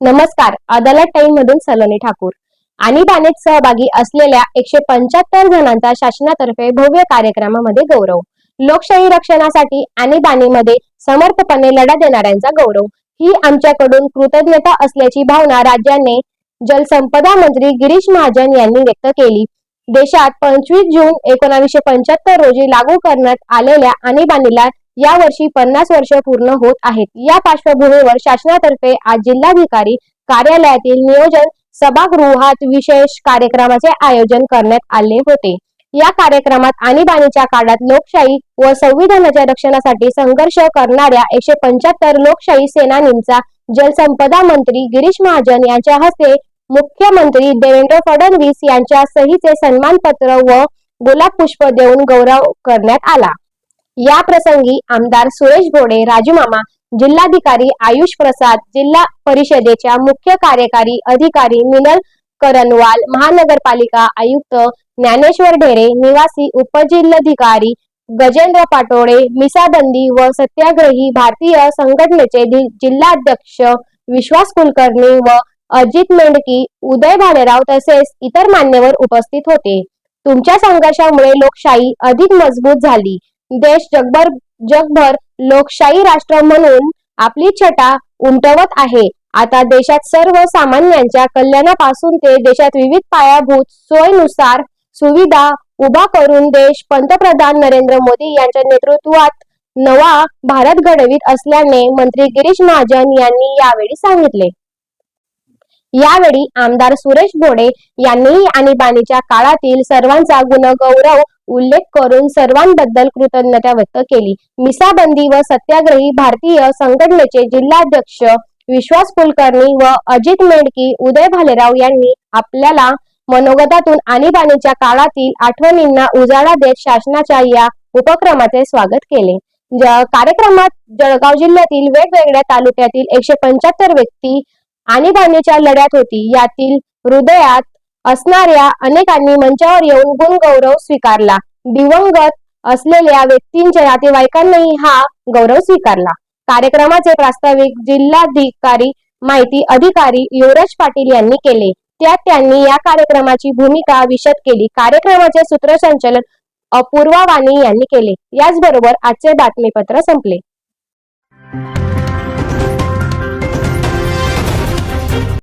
नमस्कार अदालत टाइम मधून सलोनी ठाकूर. आणीबाणीत सहभागी असलेल्या एकशे पंच्याहत्तर जणांचा शासनातर्फे भव्य कार्यक्रमामध्ये गौरव. लोकशाही रक्षणासाठी आणीबाणीमध्ये समर्थपणे लढा देणाऱ्यांचा गौरव. ही आमच्याकडून कृतज्ञता असल्याची भावना राज्याने जलसंपदा मंत्री गिरीश महाजन यांनी व्यक्त केली. देशात पंचवीस जून एकोणाशे पंच्याहत्तर रोजी लागू करण्यात आलेल्या आणीबाणीला यावर्षी पन्नास वर्ष पूर्ण होत आहेत. या पार्श्वभूमीवर शासनातर्फे आज जिल्हाधिकारी कार्यालयातील नियोजन सभागृहात विशेष कार्यक्रमाचे आयोजन करण्यात आले होते. या कार्यक्रमात आणीबाणीच्या काळात लोकशाही व संविधानाच्या रक्षणासाठी संघर्ष करणाऱ्या एकशे पंच्याहत्तर लोकशाही सेनानींचा जलसंपदा मंत्री गिरीश महाजन यांच्या हस्ते मुख्यमंत्री देवेंद्र फडणवीस यांच्या सहीचे सन्मानपत्र व गुलाब पुष्प देऊन गौरव करण्यात आला. या प्रसंगी आमदार सुरेश भोडे राजूमामा जिल्हाधिकारी आयुष प्रसाद जिल्हा परिषदेच्या मुख्य कार्यकारी अधिकारी मिनल करनवाल महानगरपालिका आयुक्त ज्ञानेश्वर ढेरे निवासी उपजिल्हाधिकारी गजेंद्र पाटोळे मिसाबंदी व सत्याग्रही भारतीय संघटनेचे जिल्हाध्यक्ष विश्वास कुलकर्णी व अजित मेंढकी उदय भालेराव तसेच इतर मान्यवर उपस्थित होते. तुमच्या संघर्षामुळे लोकशाही अधिक मजबूत झाली. देश जगभर जगभर लोकशाही राष्ट्र म्हणून आपली छटा उमटवत आहे. आता देशात सर्व सामान्यांच्या कल्याणापासून ते देशात विविध पायाभूत सोयीनुसार सुविधा उभा करून देश पंतप्रधान नरेंद्र मोदी यांच्या नेतृत्वात नवा भारत घडवित असल्याने मंत्री गिरीश महाजन यांनी यावेळी सांगितले. यावेळी आमदार सुरेश भोडे यांनीही आणीबाणीच्या काळातील सर्वांचा गुणगौरव उल्लेख करून सर्वांबद्दल कृतज्ञता व्यक्त केली. मिसाबंदी व सत्याग्रही भारतीय संघटनेचे जिल्हाध्यक्ष विश्वास कुलकर्णी व अजित मेडकी उदय भालेराव यांनी आपल्याला मनोगतातून आणीबाणीच्या काळातील आठवणींना उजाळा देत शासनाच्या या उपक्रमाचे स्वागत केले. कार्यक्रमात जळगाव जिल्ह्यातील वेगवेगळ्या तालुक्यातील एकशे पंच्याहत्तर व्यक्ती आणीबाणीच्या लढ्यात होती. यातील हृदयात असणाऱ्या अनेकांनी मंचावर येऊन गुणगौरव स्वीकारला. दिवंगत असलेल्या व्यक्तींच्या नातेवाईकांनीही हा गौरव स्वीकारला. कार्यक्रमाचे प्रास्ताविक जिल्हाधिकारी माहिती अधिकारी युवराज पाटील यांनी केले. त्यात त्यांनी या कार्यक्रमाची भूमिका विशद केली. कार्यक्रमाचे सूत्रसंचालन अपूर्वा वाणी यांनी केले. याचबरोबर आजचे बातमीपत्र संपले.